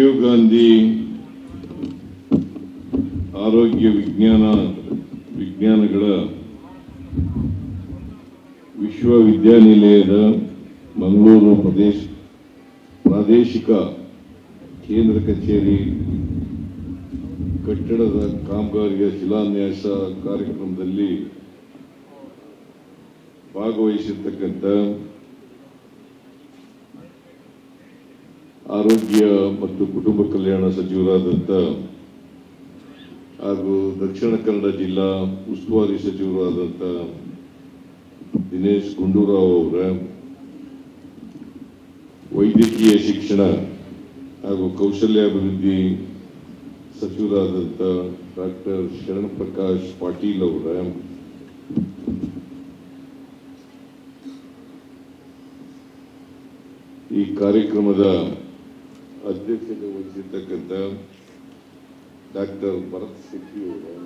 ರಾಜೀವ್ ಗಾಂಧಿ ಆರೋಗ್ಯ ವಿಜ್ಞಾನ, ವಿಜ್ಞಾನಗಳ ವಿಶ್ವವಿದ್ಯಾನಿಲಯದ ಮಂಗಳೂರು ಪ್ರದೇಶ, ಪ್ರಾದೇಶಿಕ ಕೇಂದ್ರ ಕಚೇರಿ ಕಟ್ಟಡದ ಕಾಮಗಾರಿಯ ಶಿಲಾನ್ಯಾಸ ಕಾರ್ಯಕ್ರಮದಲ್ಲಿ ಭಾಗವಹಿಸಿರ್ತಕ್ಕಂಥ ಆರೋಗ್ಯ ಮತ್ತು ಕುಟುಂಬ ಕಲ್ಯಾಣ ಸಚಿವರಾದಂಥ ಹಾಗೂ ದಕ್ಷಿಣ ಕನ್ನಡ ಜಿಲ್ಲಾ ಉಸ್ತುವಾರಿ ಸಚಿವರಾದಂಥ ದಿನೇಶ್ ಗುಂಡೂರಾವ್ ಅವರ, ವೈದ್ಯಕೀಯ ಶಿಕ್ಷಣ ಹಾಗೂ ಕೌಶಲ್ಯಾಭಿವೃದ್ಧಿ ಸಚಿವರಾದಂಥ ಡಾಕ್ಟರ್ ಶರಣ್ ಪ್ರಕಾಶ್ ಪಾಟೀಲ್ ಅವರ. ಈ ಕಾರ್ಯಕ್ರಮದ ಅಧ್ಯಕ್ಷತೆ ವಹಿಸಿರ್ತಕ್ಕಂಥ ಡಾಕ್ಟರ್ ಭರತ್ ಅವರ.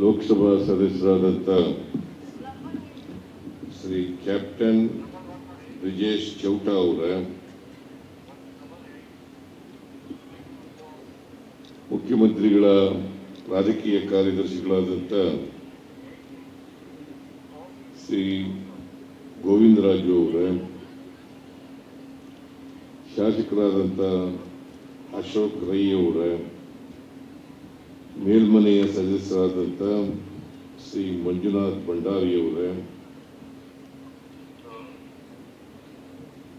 ಲೋಕಸಭಾ ಸದಸ್ಯರಾದಂಥ ಶ್ರೀ ಕ್ಯಾಪ್ಟನ್ ಬ್ರಿಜೇಶ್ ಚೌಟಾ ಅವರ, ಮುಖ್ಯಮಂತ್ರಿಗಳ ರಾಜಕೀಯ ಕಾರ್ಯದರ್ಶಿಗಳಾದಂಥ ಶ್ರೀ ಗೋವಿಂದರಾಜು ಅವರೇ ಶಾಸಕರಾದಂಥ ಅಶೋಕ್ ರೈ ಅವರೇ, ಮೇಲ್ಮನೆಯ ಸದಸ್ಯರಾದಂಥ ಶ್ರೀ ಮಂಜುನಾಥ್ ಭಂಡಾರಿ ಅವರೇ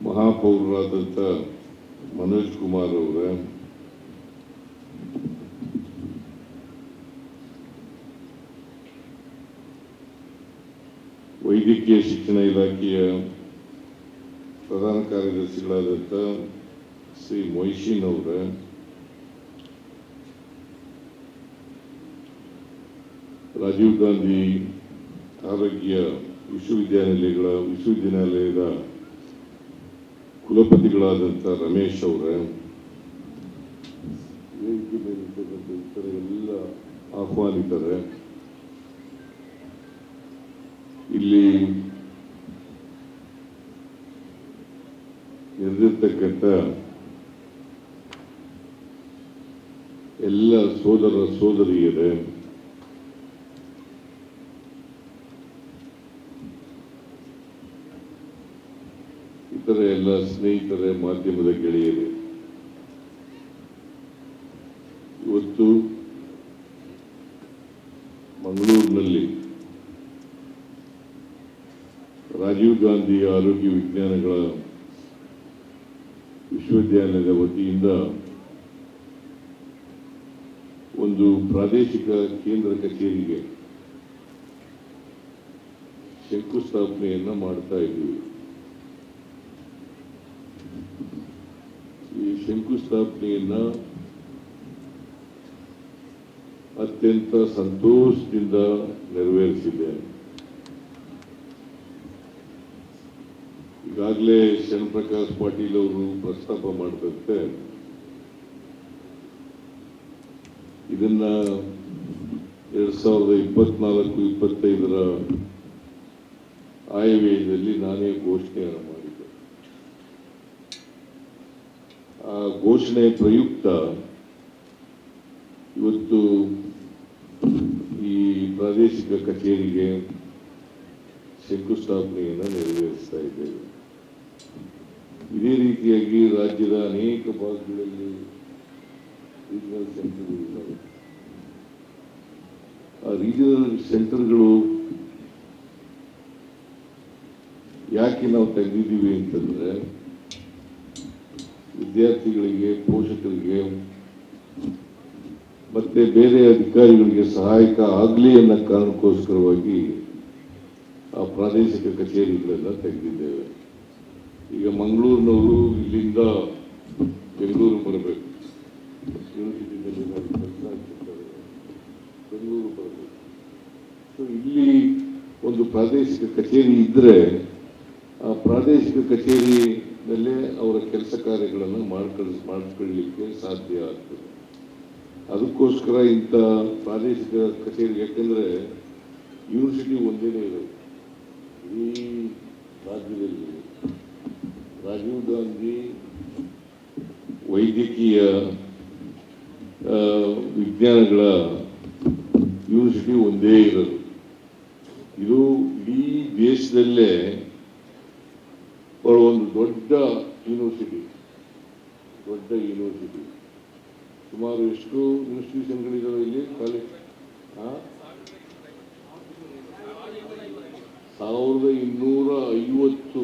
ಮಹಾಪೌರರಾದಂಥ ಮನೋಜ್ ಕುಮಾರ್ ಅವರ ವೈದ್ಯಕೀಯ ಶಿಕ್ಷಣ ಇಲಾಖೆಯ ಪ್ರಧಾನ ಕಾರ್ಯದರ್ಶಿಗಳಾದಂಥ ಶ್ರೀ ಮೊಯ್ಶೀನ್ ಅವರ ರಾಜೀವ್ ಗಾಂಧಿ ಆರೋಗ್ಯ ವಿಶ್ವವಿದ್ಯಾನಿಲಯಗಳ ವಿಶ್ವವಿದ್ಯಾನಿಲಯದ ಕುಲಪತಿಗಳಾದಂಥ ರಮೇಶ್ ಅವರ ಎಲ್ಲ ಆಹ್ವಾನಿತರೆ ಇಲ್ಲಿ ಎದ್ದಿರ್ತಕ್ಕಂಥ ಎಲ್ಲ ಸೋದರ ಸೋದರಿಯರೇ ಇತರ ಎಲ್ಲ ಸ್ನೇಹಿತರೆ ಮಾಧ್ಯಮದ ಗೆಳೆಯರೇ ಇವತ್ತು ಮಂಗಳೂರಿನಲ್ಲಿ ರಾಜೀವ್ ಗಾಂಧಿ ಆರೋಗ್ಯ ವಿಜ್ಞಾನಗಳ ವಿಶ್ವವಿದ್ಯಾಲಯದ ವತಿಯಿಂದ ಒಂದು ಪ್ರಾದೇಶಿಕ ಕೇಂದ್ರ ಕಚೇರಿಗೆ ಶಂಕುಸ್ಥಾಪನೆಯನ್ನ ಮಾಡ್ತಾ ಇದ್ದೀವಿ. ಈ ಶಂಕುಸ್ಥಾಪನೆಯನ್ನ ಅತ್ಯಂತ ಸಂತೋಷದಿಂದ ನೆರವೇರಿಸಿದ್ದೇನೆ. ಈಗಾಗಲೇ ಶರಣಪ್ರಕಾಶ್ ಪಾಟೀಲ್ ಅವರು ಪ್ರಸ್ತಾಪ ಮಾಡಿದಂತೆ ಇದನ್ನ ಎರಡ್ ಸಾವಿರದ ಇಪ್ಪತ್ನಾಲ್ಕು, ಇಪ್ಪತ್ತೈದರ ಆಯವ್ಯಯದಲ್ಲಿ ನಾನೇ ಘೋಷಣೆಯನ್ನು ಮಾಡಿದ್ದೆ. ಆ ಘೋಷಣೆ ಪ್ರಯುಕ್ತ ಇವತ್ತು ಈ ಪ್ರಾದೇಶಿಕ ಕಚೇರಿಗೆ ಶಂಕುಸ್ಥಾಪನೆಯನ್ನು ನೆರವೇರಿಸ್ತಾ ಇದ್ದೇವೆ. ಇದೇ ರೀತಿಯಾಗಿ ರಾಜ್ಯದ ಅನೇಕ ಭಾಗಗಳಲ್ಲಿ ರೀಜನಲ್ ಸೆಂಟರ್ಗಳಿದ್ದಾವೆ ಆ ರೀಜನಲ್ ಸೆಂಟರ್ಗಳು ಯಾಕೆ ನಾವು ತೆಗೆದಿದ್ದೀವಿ ಅಂತಂದ್ರೆ ವಿದ್ಯಾರ್ಥಿಗಳಿಗೆ, ಪೋಷಕರಿಗೆ ಮತ್ತೆ ಬೇರೆ ಅಧಿಕಾರಿಗಳಿಗೆ ಸಹಾಯಕ ಆಗಲಿ ಅನ್ನೋ ಕಾರಣಕ್ಕೋಸ್ಕರವಾಗಿ ಆ ಪ್ರಾದೇಶಿಕ ಕಚೇರಿಗಳೆಲ್ಲ ತೆಗೆದಿದ್ದೇವೆ. ಈಗ ಮಂಗಳೂರಿನವರು ಇಲ್ಲಿಂದ ಬೆಂಗಳೂರು ಬರಬೇಕು. ಬೆಂಗಳೂರು ಬರಬೇಕು. ಸೊ ಇಲ್ಲಿ ಒಂದು ಪ್ರಾದೇಶಿಕ ಕಚೇರಿ ಇದ್ರೆ ಆ ಪ್ರಾದೇಶಿಕ ಕಚೇರಿಯಲ್ಲೇ ಅವರ ಕೆಲಸ ಕಾರ್ಯಗಳನ್ನು ಮಾಡ್ಕೊಳ್ ಮಾಡ್ಕೊಳ್ಳಿಕ್ಕೆ ಸಾಧ್ಯ ಆಗ್ತದೆ. ಅದಕ್ಕೋಸ್ಕರ ಇಂಥ ಪ್ರಾದೇಶಿಕ ಕಚೇರಿ ಯಾಕೆಂದ್ರೆ ಯೂನಿವರ್ಸಿಟಿ ಒಂದೇನೇ ಇರೋದು. ಈ ರಾಜ್ಯದಲ್ಲಿ ರಾಜೀವ್ ಗಾಂಧಿ ವೈದ್ಯಕೀಯ ವಿಜ್ಞಾನಗಳ ಯೂನಿವರ್ಸಿಟಿ ಒಂದೇ ಇರೋದು. ಇದು ಇಡೀ ದೇಶದಲ್ಲೇ ಒಂದು ದೊಡ್ಡ ಯೂನಿವರ್ಸಿಟಿ. ದೊಡ್ಡ ಯೂನಿವರ್ಸಿಟಿ. ಸುಮಾರು ಎಷ್ಟು ಇನ್ಸ್ಟಿಟ್ಯೂಷನ್ಗಳಿದಾವೆ ಇಲ್ಲಿ? ಕಾಲೇಜ್? ಸಾವಿರದ ಇನ್ನೂರ ಐವತ್ತು?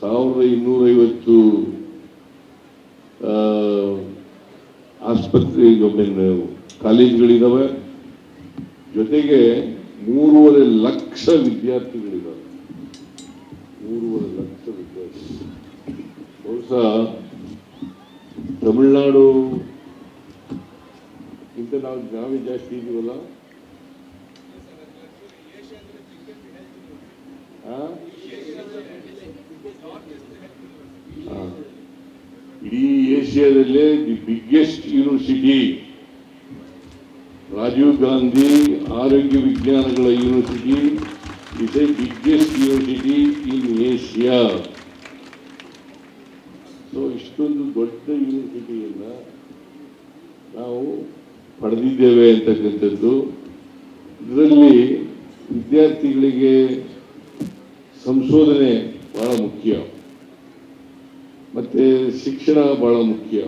ಸಾವಿರದ ಇನ್ನೂರೈವತ್ತು ಆಸ್ಪತ್ರೆ ಕಾಲೇಜುಗಳಿದಾವೆ. ಜೊತೆಗೆ ಮೂರುವರೆ ಲಕ್ಷ ವಿದ್ಯಾರ್ಥಿಗಳಿದ್ದಾರೆ ಮೂರುವರೆ ಲಕ್ಷ ವಿದ್ಯಾರ್ಥಿಗಳು. ಬಹುಶಃ ತಮಿಳುನಾಡು ಇಂತ ನಾವು ಜ್ಞಾನ ಜಾಸ್ತಿ ಇದೀವಲ್ಲ ಆ? ಆ. ಇಡೀ ಏಷ್ಯಾದಲ್ಲೇ the biggest university Rajiv Gandhi ಆರೋಗ್ಯ ವಿಜ್ಞಾನಗಳ university is a biggest university in Asia so ಇಷ್ಟೊಂದು ದೊಡ್ಡ ಯೂನಿವರ್ಸಿಟಿಯನ್ನು ನಾವು ಪಡೆದಿದ್ದೇವೆ ಅಂತಕ್ಕಂಥದ್ದು. ಇದರಲ್ಲಿ ವಿದ್ಯಾರ್ಥಿಗಳಿಗೆ ಸಂಶೋಧನೆ ಬಹಳ ಮುಖ್ಯ. ಮತ್ತೆ ಶಿಕ್ಷಣ ಬಹಳ ಮುಖ್ಯ.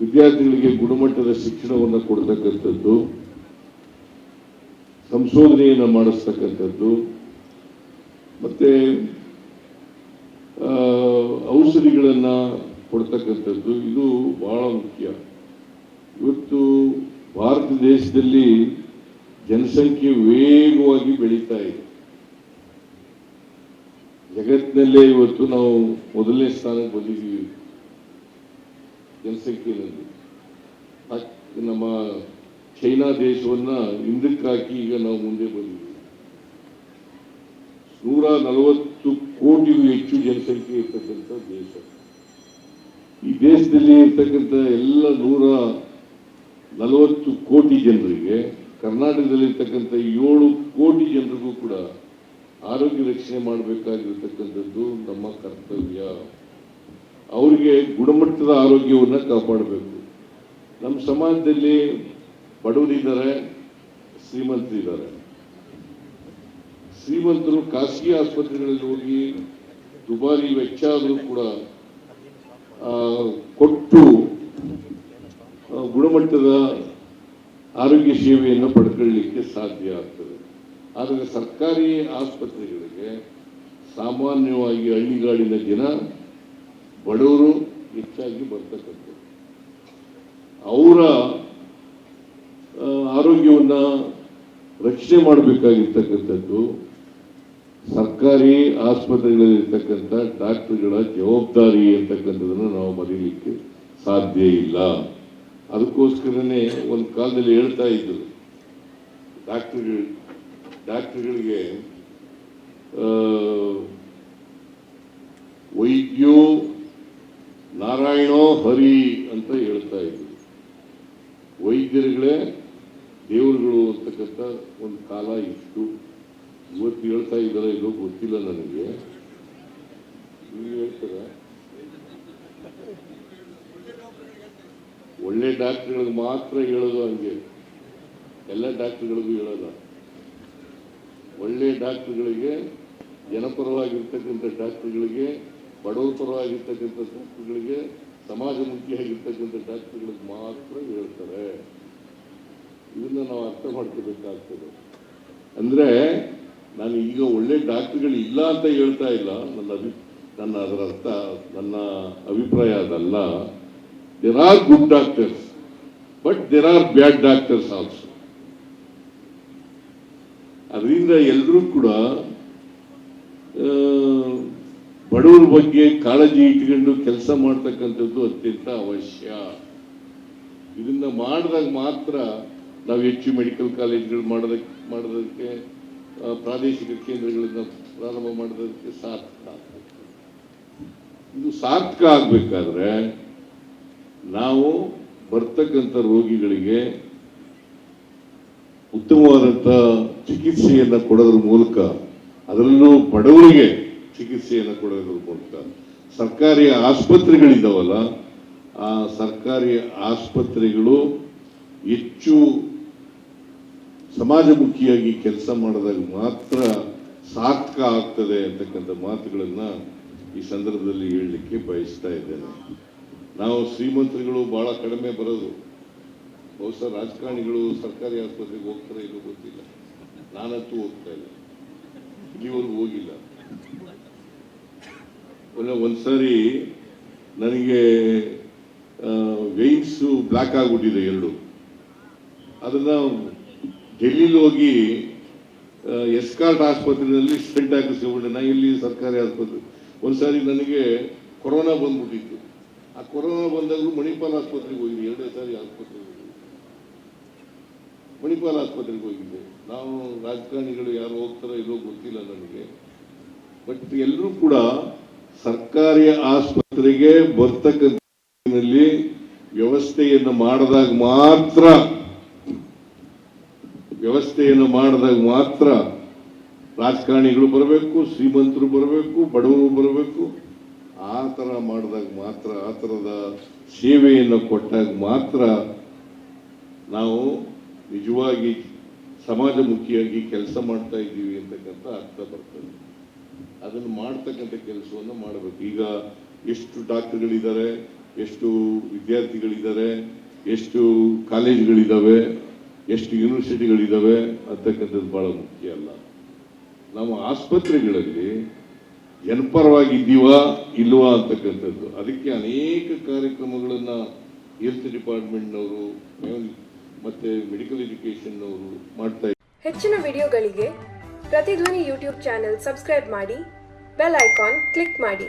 ವಿದ್ಯಾರ್ಥಿಗಳಿಗೆ ಗುಣಮಟ್ಟದ ಶಿಕ್ಷಣವನ್ನು ಕೊಡ್ತಕ್ಕಂಥದ್ದು, ಸಂಶೋಧನೆಯನ್ನು ಮಾಡಿಸ್ತಕ್ಕಂಥದ್ದು, ಮತ್ತೆ ಔಷಧಿಗಳನ್ನು ಕೊಡ್ತಕ್ಕಂಥದ್ದು, ಇದು ಬಹಳ ಮುಖ್ಯ. ಇವತ್ತು ಭಾರತ ದೇಶದಲ್ಲಿ ಜನಸಂಖ್ಯೆ ವೇಗವಾಗಿ ಬೆಳೀತಾ ಇದೆ. ಜಗತ್ತಿನಲ್ಲೇ ಇವತ್ತು ನಾವು ಮೊದಲನೇ ಸ್ಥಾನಕ್ಕೆ ಬಂದಿದ್ದೀವಿ. ಜನಸಂಖ್ಯೆಯಲ್ಲಿ. ನಮ್ಮ ಚೈನಾ ದೇಶವನ್ನ ಹಿಂದಕ್ಕಾಕಿ ಈಗ ನಾವು ಮುಂದೆ ಬಂದಿದ್ದೀವಿ. ನೂರ ನಲವತ್ತು ಕೋಟಿಗೂ ಹೆಚ್ಚು ಜನಸಂಖ್ಯೆ ಇರ್ತಕ್ಕಂಥ ದೇಶ. ಈ ದೇಶದಲ್ಲಿ ಇರ್ತಕ್ಕಂಥ ಎಲ್ಲ ನೂರ ನಲವತ್ತು ಕೋಟಿ ಜನರಿಗೆ ಕರ್ನಾಟಕದಲ್ಲಿ ಇರ್ತಕ್ಕಂಥ ಏಳು ಕೋಟಿ ಜನರಿಗೂ ಕೂಡ ಆರೋಗ್ಯ ರಕ್ಷಣೆ ಮಾಡಬೇಕಾಗಿರ್ತಕ್ಕಂಥದ್ದು ನಮ್ಮ ಕರ್ತವ್ಯ. ಅವರಿಗೆ ಗುಣಮಟ್ಟದ ಆರೋಗ್ಯವನ್ನು ಕಾಪಾಡಬೇಕು. ನಮ್ಮ ಸಮಾಜದಲ್ಲಿ ಬಡವರಿದ್ದಾರೆ ಶ್ರೀಮಂತರಿದ್ದಾರೆ ಶ್ರೀಮಂತರು ಖಾಸಗಿ ಆಸ್ಪತ್ರೆಗಳಲ್ಲಿ ಹೋಗಿ ದುಬಾರಿ ವೆಚ್ಚ ಆದರೂ ಕೂಡ ಕೊಟ್ಟು ಗುಣಮಟ್ಟದ ಆರೋಗ್ಯ ಸೇವೆಯನ್ನು ಪಡ್ಕೊಳ್ಳಿಕ್ಕೆ ಸಾಧ್ಯ ಆಗ್ತದೆ. ಆದರೆ ಸರ್ಕಾರಿ ಆಸ್ಪತ್ರೆಗಳಿಗೆ ಸಾಮಾನ್ಯವಾಗಿ ಹಳ್ಳಿಗಾಡಿನ ಜನ ಬಡವರು ಹೆಚ್ಚಾಗಿ ಬರ್ತಕ್ಕಂಥದ್ದು. ಅವರ ಆರೋಗ್ಯವನ್ನು ರಕ್ಷಣೆ ಮಾಡಬೇಕಾಗಿರ್ತಕ್ಕಂಥದ್ದು ಸರ್ಕಾರಿ ಆಸ್ಪತ್ರೆಗಳಲ್ಲಿರ್ತಕ್ಕಂಥ ಡಾಕ್ಟರ್ಗಳ ಜವಾಬ್ದಾರಿ ಅಂತಕ್ಕಂಥದ್ದನ್ನು ನಾವು ಮರೀಲಿಕ್ಕೆ ಸಾಧ್ಯ ಇಲ್ಲ. ಅದಕ್ಕೋಸ್ಕರನೇ ಒಂದು ಕಾಲದಲ್ಲಿ ಹೇಳ್ತಾ ಇದ್ದರು ಡಾಕ್ಟರ್ಗಳು ಡಾಕ್ಟರ್ಗಳಿಗೆ ವೈದ್ಯೋ ನಾರಾಯಣೋ ಹರಿ ಅಂತ ಹೇಳ್ತಾ ಇದ್ರು ವೈದ್ಯರುಗಳೇ ದೇವರುಗಳು ಅಂತಕ್ಕಂಥ ಒಂದು ಕಾಲ ಇತ್ತು. ಇವತ್ತು ಹೇಳ್ತಾ ಇದ್ದಾರೆ ಇದು ಗೊತ್ತಿಲ್ಲ ನನಗೆ. ಹೇಳ್ತಾರ? ಒಳ್ಳೆ ಡಾಕ್ಟರ್ಗಳಿಗೆ ಮಾತ್ರ ಹೇಳೋದು ಹಂಗೆ. ಎಲ್ಲ ಡಾಕ್ಟರ್ಗಳಿಗೂ ಹೇಳೋಲ್ಲ ಒಳ್ಳೆ ಡಾಕ್ಟ್ರುಗಳಿಗೆ, ಜನಪರವಾಗಿರ್ತಕ್ಕಂಥ ಡಾಕ್ಟ್ರುಗಳಿಗೆ ಬಡವರ ಪರವಾಗಿರ್ತಕ್ಕಂಥ ಡಾಕ್ಟರ್ಗಳಿಗೆ, ಸಮಾಜಮುಖಿಯಾಗಿರ್ತಕ್ಕಂಥ ಡಾಕ್ಟ್ರುಗಳಿಗೆ ಮಾತ್ರ ಹೇಳ್ತಾರೆ. ಇದನ್ನು ನಾವು ಅರ್ಥ ಮಾಡ್ಕೋಬೇಕಾಗ್ತದೆ. ಅಂದರೆ, ನಾನು ಈಗ ಒಳ್ಳೆ ಡಾಕ್ಟರ್ಗಳು ಇಲ್ಲ ಅಂತ ಹೇಳ್ತಾ ಇಲ್ಲ. ನನ್ನ ಅಭಿ, ನನ್ನ ಅದರ ಅರ್ಥ, ನನ್ನ ಅಭಿಪ್ರಾಯ ಅದಲ್ಲ. There are good doctors but there are bad doctors also ಅದರಿಂದ ಎಲ್ಲರೂ ಕೂಡ ಬಡವರ ಬಗ್ಗೆ ಕಾಳಜಿ ಇಟ್ಕೊಂಡು ಕೆಲಸ ಮಾಡ್ತಕ್ಕಂಥದ್ದು ಅತ್ಯಂತ ಅವಶ್ಯ. ಇದನ್ನ ಮಾಡಿದಾಗ ಮಾತ್ರ ನಾವು ಹೆಚ್ಚು ಮೆಡಿಕಲ್ ಕಾಲೇಜ್ಗಳು ಮಾಡೋದಕ್ಕೆ ಮಾಡೋದಕ್ಕೆ ಪ್ರಾದೇಶಿಕ ಕೇಂದ್ರಗಳನ್ನ ಪ್ರಾರಂಭ ಮಾಡೋದಕ್ಕೆ ಸಾರ್ಥಕ ಇದು ಸಾರ್ಥಕ ಆಗ್ಬೇಕಾದ್ರೆ ನಾವು ಬರ್ತಕ್ಕಂಥ ರೋಗಿಗಳಿಗೆ ಉತ್ತಮವಾದಂಥ ಚಿಕಿತ್ಸೆಯನ್ನ ಕೊಡೋದ್ರ ಮೂಲಕ ಅದರಲ್ಲೂ ಬಡವರಿಗೆ ಚಿಕಿತ್ಸೆಯನ್ನು ಕೊಡೋದ್ರ ಮೂಲಕ ಸರ್ಕಾರಿ ಆಸ್ಪತ್ರೆಗಳಿದ್ದಾವಲ್ಲ, ಆ ಸರ್ಕಾರಿ ಆಸ್ಪತ್ರೆಗಳು ಹೆಚ್ಚು ಸಮಾಜಮುಖಿಯಾಗಿ ಕೆಲಸ ಮಾಡಿದಾಗ ಮಾತ್ರ ಸಾರ್ಥಕ ಆಗ್ತದೆ ಅಂತಕ್ಕಂಥ ಮಾತುಗಳನ್ನು ಈ ಸಂದರ್ಭದಲ್ಲಿ ಹೇಳಲಿಕ್ಕೆ ಬಯಸ್ತಾ ಇದ್ದೇನೆ. ನಾವು ಶ್ರೀಮಂತರುಗಳು ಬಹಳ ಕಡಿಮೆ ಬರೋದು. ಬಹುಶಃ ರಾಜಕಾರಣಿಗಳು ಸರ್ಕಾರಿ ಆಸ್ಪತ್ರೆಗೆ ಹೋಗ್ತಾರೆ ಇಲ್ಲೋ ಗೊತ್ತಿಲ್ಲ. ನಾನಂತೂ ಹೋಗ್ತಾ ಇಲ್ಲ. ಇಲ್ಲಿವರೆಗೂ ಹೋಗಿಲ್ಲ. ಒಂದ್ಸರಿ ನನಗೆ ವೆಯ್ನ್ಸು ಬ್ಲ್ಯಾಕ್ ಆಗಿಬಿಟ್ಟಿದೆ ಎರಡು. ಅದನ್ನ ಡೆಲ್ಲಿಲಿ ಹೋಗಿ ಎಸ್ಕಾರ್ಟ್ ಆಸ್ಪತ್ರೆಯಲ್ಲಿ ಸ್ಟೆಂಟ್ ಹಾಕಿಸ್ಕೊಂಡೆ ನಾ ಇಲ್ಲಿ ಸರ್ಕಾರಿ ಆಸ್ಪತ್ರೆ? ಒಂದ್ಸಾರಿ ನನಗೆ ಕೊರೋನಾ ಬಂದ್ಬಿಟ್ಟಿತ್ತು. ಆ ಕೊರೋನಾ ಬಂದಾಗಲೂ ಮಣಿಪಾಲ್ ಆಸ್ಪತ್ರೆಗೆ ಹೋಗಿದ್ದೆ. ಎರಡನೇ ಸಾರಿ ಆಸ್ಪತ್ರೆಗೆ ಹೋಗಿದ್ದೆ. ಮಣಿಪಾಲ್ ಆಸ್ಪತ್ರೆಗೆ ಹೋಗಿದ್ದೆ. ನಾವು ರಾಜಕಾರಣಿಗಳು ಯಾರು ಹೋಗ್ತಾರೋ ಇಲ್ಲೋ ಗೊತ್ತಿಲ್ಲ ನನಗೆ ಬಟ್ ಎಲ್ಲರೂ ಕೂಡ ಸರ್ಕಾರಿ ಆಸ್ಪತ್ರೆಗೆ ಬರ್ತಕ್ಕಂಥ ನಲ್ಲಿ ವ್ಯವಸ್ಥೆಯನ್ನು ಮಾಡಿದಾಗ ಮಾತ್ರ, ವ್ಯವಸ್ಥೆಯನ್ನು ಮಾಡಿದಾಗ ಮಾತ್ರ ರಾಜಕಾರಣಿಗಳು ಬರಬೇಕು, ಶ್ರೀಮಂತರು ಬರಬೇಕು, ಬಡವರು ಬರಬೇಕು. ಆ ಥರ ಮಾಡಿದಾಗ ಮಾತ್ರ, ಆ ಥರದ ಸೇವೆಯನ್ನು ಕೊಟ್ಟಾಗ ಮಾತ್ರ ನಾವು ನಿಜವಾಗಿ ಸಮಾಜಮುಖಿಯಾಗಿ ಕೆಲಸ ಮಾಡ್ತಾ ಇದ್ದೀವಿ ಅಂತಕ್ಕಂಥ ಅರ್ಥ ಬರ್ತದೆ. ಅದನ್ನು ಮಾಡ್ತಕ್ಕಂಥ ಕೆಲಸವನ್ನು ಮಾಡಬೇಕು. ಈಗ ಎಷ್ಟು ಡಾಕ್ಟರ್ಗಳಿದ್ದಾರೆ, ಎಷ್ಟು ವಿದ್ಯಾರ್ಥಿಗಳಿದ್ದಾರೆ, ಎಷ್ಟು ಕಾಲೇಜುಗಳಿದ್ದಾವೆ, ಎಷ್ಟು ಯೂನಿವರ್ಸಿಟಿಗಳಿದ್ದಾವೆ ಅಂತಕ್ಕಂಥದ್ದು ಬಹಳ ಮುಖ್ಯ ಅಲ್ಲ. ನಾವು ಆಸ್ಪತ್ರೆಗಳಲ್ಲಿ ಜನಪರವಾಗಿದ್ದೀವಾ ಇಲ್ವಾ ಅಂತಕ್ಕಂಥದ್ದು. ಅದಕ್ಕೆ ಅನೇಕ ಕಾರ್ಯಕ್ರಮಗಳನ್ನು ಹೆಲ್ತ್ ಡಿಪಾರ್ಟ್ಮೆಂಟ್ನವರು ಮತ್ತೆ ಮೆಡಿಕಲ್ ಎಜುಕೇಶನ್ ಅವರು ಮಾಡ್ತಾ ಹೆಚ್ಚಿನ ವಿಡಿಯೋಗಳಿಗೆ ಪ್ರತಿಧ್ವನಿ ಯೂಟ್ಯೂಬ್ ಚಾನೆಲ್ ಸಬ್ಸ್ಕ್ರೈಬ್ ಮಾಡಿ ಬೆಲ್ ಐಕಾನ್ ಕ್ಲಿಕ್ ಮಾಡಿ.